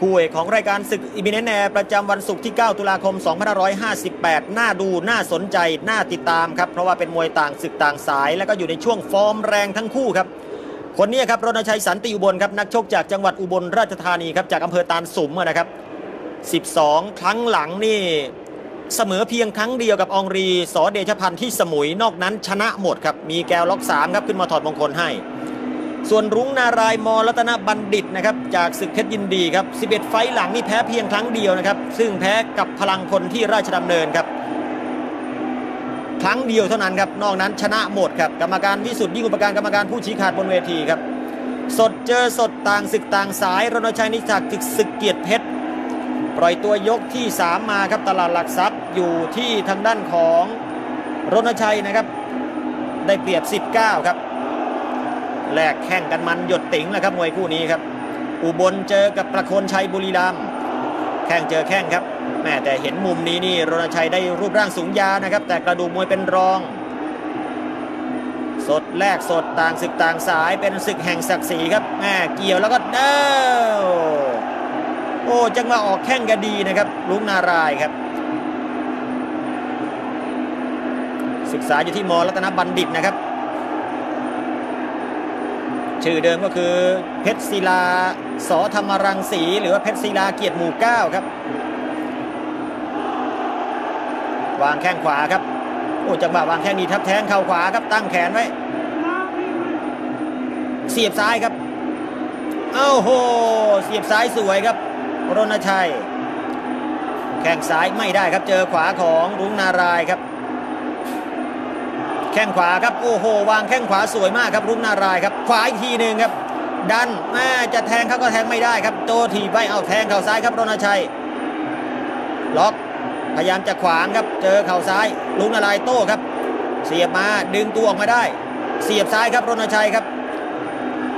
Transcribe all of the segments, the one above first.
คู่เอกของรายการศึกอิมิเนนแอร์ประจำวันศุกร์ที่ 9 ตุลาคม 2558 น่าดูน่าสนใจ น่าติดตามครับ เพราะว่าเป็นมวยต่างศึกต่างสาย แล้วก็อยู่ในช่วงฟอร์มแรงทั้งคู่ครับ คนนี้ครับรณชัยสันติอุบลครับนักชกจากจังหวัดอุบลราชธานีครับจากอำเภอตาลสุมนะครับ 12 ครั้งหลังนี่เสมอเพียงครั้งเดียวกับองรีสอเดชพันธ์ที่สมุยนอกนั้นชนะหมดครับมีแกวล็อก3ครับขึ้นมาถอดมงคลให้ ส่วนรุ้งนารายมอรัตนบัณฑิตนะครับจากศึกเพชรยินดีครับ 11 ไฟหลังนี่แพ้เพียงครั้งเดียวนะครับ ซึ่งแพ้กับพลังพลที่ราชดำเนินครับ ครั้งเดียวเท่านั้นครับ นอกนั้นชนะหมดครับกรรมการวิสุทธิ์ยิ่งอุปการกรรมการผู้ชี้ขาดบนเวทีครับ สดเจอสดต่างศึกต่างสายรณชัยนิจักศึกศึกเกียรติเพชรปล่อยตัวยกที่ 3 มาครับตลาดหลักทรัพย์อยู่ที่ทางด้านของรณชัยนะครับ ได้เปรียบ 19 ครับ แลกแข่งกันมันหยดติ๋งแล้วครับมวยคู่นี้ครับ อุบลเจอกับประโคนชัยบุรีรัมย์แข่งเจอแข่งครับแม่แต่เห็นมุมนี้นี่รณชัยได้รูปร่างสูงยานะครับ แต่กระดูกมวยเป็นรอง สดแลกสดต่างศึกต่างสายเป็นศึกแห่งศักดิ์ศรีครับแม่เกี่ยวแล้วก็เด้อโอ้จังมาออกแข้งกระดีนะครับ ลุงนารายครับ ศึกษาอยู่ที่มรัตนบัณฑิตนะครับ ชื่อเดิมก็คือเพชรศิลาสอธรรมรังสี หรือว่าเพชรศิลาเกียรติหมู่เก้าครับ วางแข้งขวาครับโอ้จังหวะวางแข้งดีทับแทงเข่าขวาครับตั้งแขนไว้ เสียบซ้ายครับเอ้าโห เสียบซ้ายสวยครับ รณชัย แข้งซ้ายไม่ได้ครับเจอขวาของรุ้งนารายครับ แข้งขวาครับโอ้โห วางแข้งขวาสวยมากครับรุ้งนารายครับขวาอีกทีหนึ่งครับ ดันแม่จะแทงเขาก็แทงไม่ได้ครับโตถีบไปเอาแทงเข่าซ้ายครับรณชัย ล็อกพยายามจะขวางครับเจอเข่าซ้ายลุงนารายโต้ครับ เสียบมาดึงตัวออกมาได้ เสียบซ้ายครับรณชัยครับ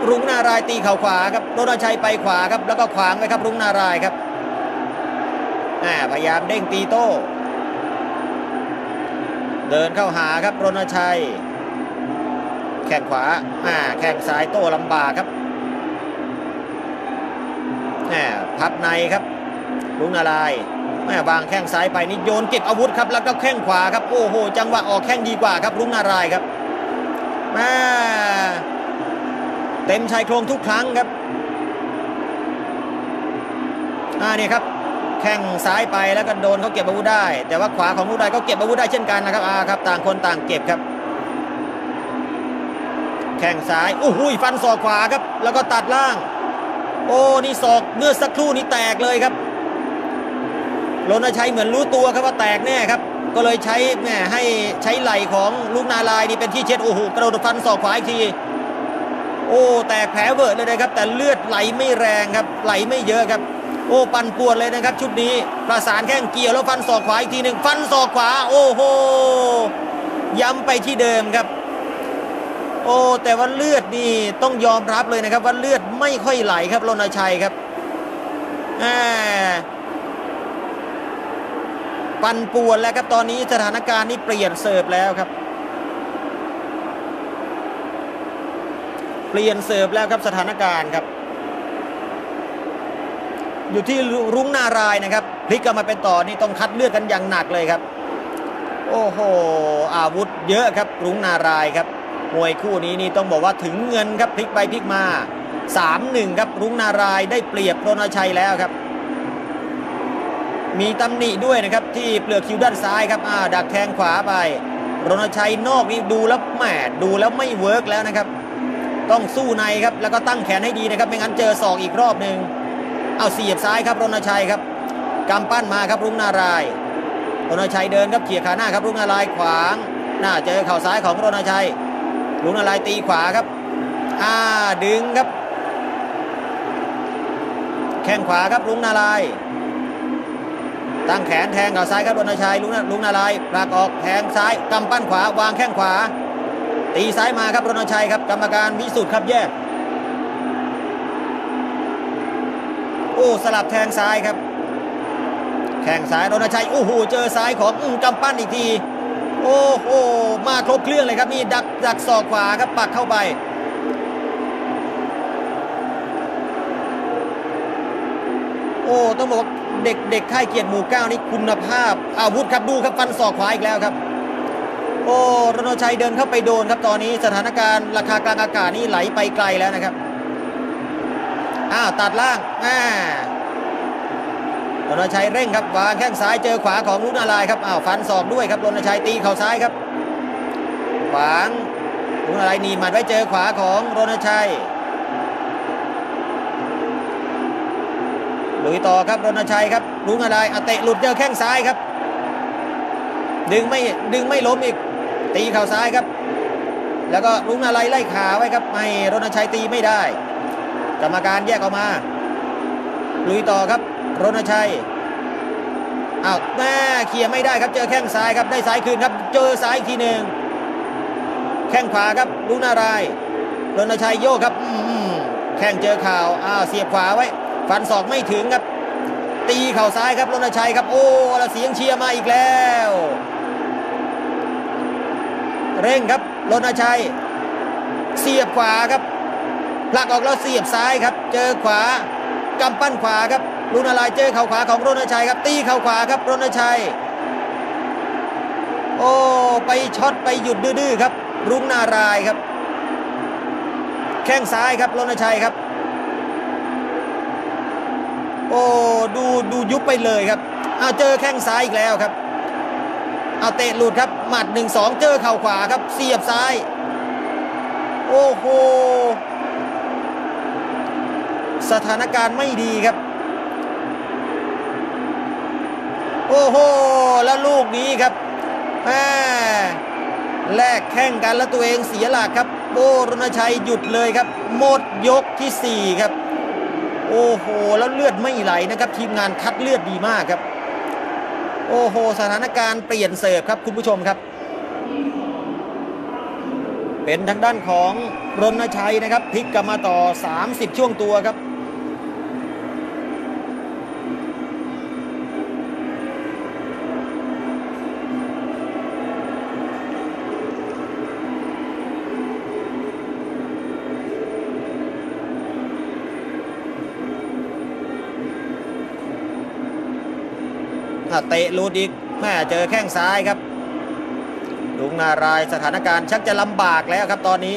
รุ้งนารายตีเข่าขวาครับรณชัยไปขวาครับแล้วก็ขวางไว้ครับรุ้งนารายครับพยายามเด้งตีโต้ เดินเข้าหาครับรณชัย แข้งขวาอ่าแข้งซ้ายโต้ลำบากครับแหมพับในครับลุงนารายแหม่วางแข้งซ้ายไปนี่โยนเก็บอาวุธครับแล้วก็แข้งขวาครับโอ้โห จังหวะออกแข้งดีกว่าครับลุงนารายครับแม่เต็มชายโครงทุกครั้งครับอ่านี่ครับ แข้งซ้ายไปแล้วก็โดนเขาเก็บอาวุธได้ แต่ว่าขวาของลูกได้ก็เก็บอาวุธได้เช่นกันนะครับอาครับต่างคนต่างเก็บครับ แข้งซ้ายโอ้โหฟันศอกขวาครับ แล้วก็ตัดล่าง โอ้นี่ศอกเมื่อสักครู่นี้แตกเลยครับรณชัยเหมือนรู้ตัวครับว่าแตกแน่ครับ ก็เลยใช้แหมให้ใช้ไหล่ของลูกนาลายนี่เป็นที่เช็ดโอ้โหกระโดดฟันศอกขวาอีกทีโอ้แตกแผลเวอะเลยนะครับ แต่เลือดไหลไม่แรงครับ ไหลไม่เยอะครับ โอ้ปั่นปวดเลยนะครับ ชุดนี้ประสานแข้งเกี่ยวแล้วฟันศอกขวาอีกทีหนึ่งฟันศอกขวา โอ้โหย้ำไปที่เดิมครับ โอ้แต่ว่าเลือดนี่ต้องยอมรับเลยนะครับ ว่าเลือดไม่ค่อยไหลครับรณชัยครับแหมปั่นป่วนแล้วครับตอนนี้สถานการณ์นี้เปลี่ยนเสิร์ฟแล้วครับ เปลี่ยนเสิร์ฟแล้วครับสถานการณ์ครับ อยู่ที่รุ้งนารายนะครับพลิกกลับมาเป็นต่อนี่ต้องคัดเลือดกันอย่างหนักเลยครับ โอ้โหอาวุธเยอะครับรุ้งนารายครับมวยคู่นี้นี่ต้องบอกว่าถึงเงินครับพลิกไปพลิกมา 3-1 ครับรุ้งนารายได้เปรียบโรณชัยแล้วครับ มีตำหนิด้วยนะครับที่เปลือกคิ้วด้านซ้ายครับอ่าดักแทงขวาไปรณชัยนอกนี่ดูแล้วแหมดูแล้วไม่เวิร์กแล้วนะครับ ต้องสู้ในครับแล้วก็ตั้งแขนให้ดีนะครับ ไม่งั้นเจอศอกอีกรอบหนึ่ง เอาเสียบซ้ายครับรณชัยครับกำปั้นมาครับรุ้งนารายรณชัยเดินครับเขี่ยขาหน้าครับรุ้งนารายขวาง หน้าเจอเข่าซ้ายของรณชัยรุ้งนารายตีขวาครับอ่าดึงครับ แข้งขวาครับรุ้งนารายตั้งแขนแทงเข่าซ้ายครับรณชัยลุงนาลุงนารายณ์ผลักออกแทงซ้ายกำปั้นขวาวางแข้งขวา ตีซ้ายมาครับรณชัยครับกรรมการวิสุทธ์ครับแยก โอ้สลับแทงซ้ายครับ แข้งซ้ายรณชัยโอ้โหเจอซ้ายของอืมกำปั้นอีกที โอ้โหมาครบเครื่องเลยครับนี่ดักดักศอกขวาครับปักเข้าไปโโอ้ต้องบอกว่าเด็กเด็กค่ายเกียรติหมู่เก้านี่คุณภาพ อาวุธครับดูครับฟันศอกขวาอีกแล้วครับ โอ้รณชัยเดินเข้าไปโดนครับตอนนี้สถานการณ์ราคากลางอากาศนี่ไหลไปไกลแล้วนะครับ อ้าวตัดล่างแม่รณชัยเร่งครับวางแข้งซ้ายเจอขวาของลุนาลายครับอ้าวฟันศอกด้วยครับรณชัยตีเข่าซ้ายครับขวางลุนาลายหนีหมัดไว้เจอขวาของรณชัยลุยต่อครับรณชัยครับลุงอะไรอะเตะหลุดเจอแข้งซ้ายครับ ดึงไม่ดึงไม่ล้มอีก ตีเข่าซ้ายครับ แล้วก็ลุงอะไรไล่ขาไว้ครับไม่รณชัยตีไม่ได้ กรรมการแยกออกมา ลุยต่อครับรณชัยอ้าวแม่เคลียร์ไม่ได้ครับเจอแข้งซ้ายครับได้ซ้ายคืนครับ เจอซ้ายอีกทีหนึ่งแข้งขวาครับลุนารายรณชัยโยกครับอืมแข้งเจอข่าวอ้าวเสียบขวาไว้ ฟันศอกไม่ถึงครับ ตีเข่าซ้ายครับรณชัยครับ โอ้แล้วเสียงเชียร์มาอีกแล้ว เร่งครับรณชัย เสียบขวาครับ ผลักออกแล้วเสียบซ้ายครับ เจอขวากำปั้นขวาครับลุนารายเจอเข่าขวาของรณชัยครับ ตีเข่าขวาครับรณชัย โอ้ไปช็อตไปหยุดดื้อๆครับ รุ้งนารายครับ แข้งซ้ายครับรณชัยครับ โอ้ดูดูยุบไปเลยครับเอาเจอแข้งซ้ายอีกแล้วครับเอาเตะหลุดครับหมัดหนึ่งสองเจอเข่าขวาครับ เสียบซ้าย โอ้โห สถานการณ์ไม่ดีครับ โอ้โห แล้วลูกนี้ครับแม่แลกแข้งกันแล้วตัวเองเสียหลักครับโอ้รณชัยหยุดเลยครับ หมดยกที่ 4 ครับ โอ้โห แล้วเลือดไม่ไหลนะครับ ทีมงานคัดเลือดดีมากครับ โอ้โห สถานการณ์เปลี่ยนเสิร์ฟครับคุณผู้ชมครับ เป็นทางด้านของรณชัยนะครับพลิกกลับมาต่อ 30 ช่วงตัวครับ เตะลุดอีกแม่เจอแข้งซ้ายครับลุงนารายสถานการณ์ชักจะลำบากแล้วครับตอนนี้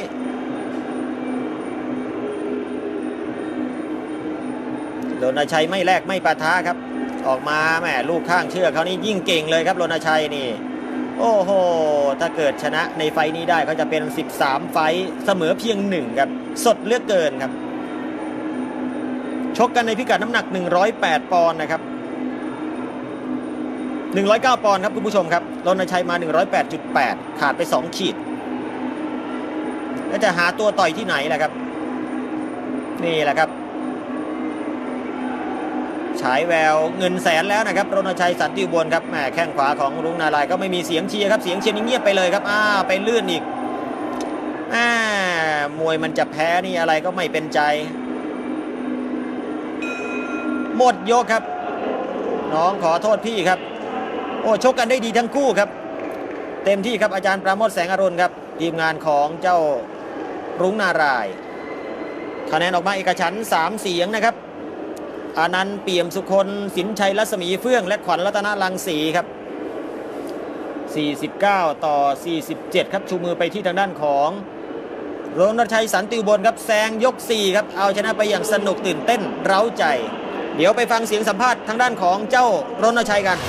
โรนชัยไม่แลกไม่ปะทะครับ ออกมาแม่ลูกข้างเชือกเขานี่ยิ่งเก่งเลยครับโรนชัยนี่ โอ้โห ถ้าเกิดชนะในไฟนี้ได้เขาจะเป็น 13 ไฟเสมอเพียงหนึ่งครับ สดเลือกเกินครับ ชกกันในพิกัดน้ำหนัก 108 ปอนด์นะครับ 109 ปอนด์ครับคุณผู้ชมครับรณชัยมา 108.8 ขาดไป 2 ขีด แล้วจะหาตัวต่อยที่ไหนล่ะครับ นี่แหละครับ ฉายแววเงินแสนแล้วนะครับรณชัยสันติอุบลครับแหมแข้งขวาของรุ้งนารายก็ไม่มีเสียงเชียร์ครับ เสียงเชียร์นี่เงียบไปเลยครับ อ้าไปลื่นอีกอ่ามวยมันจะแพ้นี่อะไรก็ไม่เป็นใจ หมดยกครับ น้องขอโทษพี่ครับ โอ้ชกกันได้ดีทั้งคู่ครับ เต็มที่ครับอาจารย์ปราโมทแสงอรุณครับทีมงานของเจ้ารุ้งนารายคะแนนออกมาเอกฉันสามเสียงนะครับอานันต์เปี่ยมสุคนสินชัยรัศมีเฟื่อง และขวัญรัตนรังสีครับ 49 ต่อ 47 ครับ ชูมือไปที่ทางด้านของรณชัยสันติอุบลครับแซงยก 4 ครับ เอาชนะไปอย่างสนุกตื่นเต้น เร้าใจ เดี๋ยวไปฟังเสียงสัมภาษณ์ทางด้านของเจ้ารณชัยกัน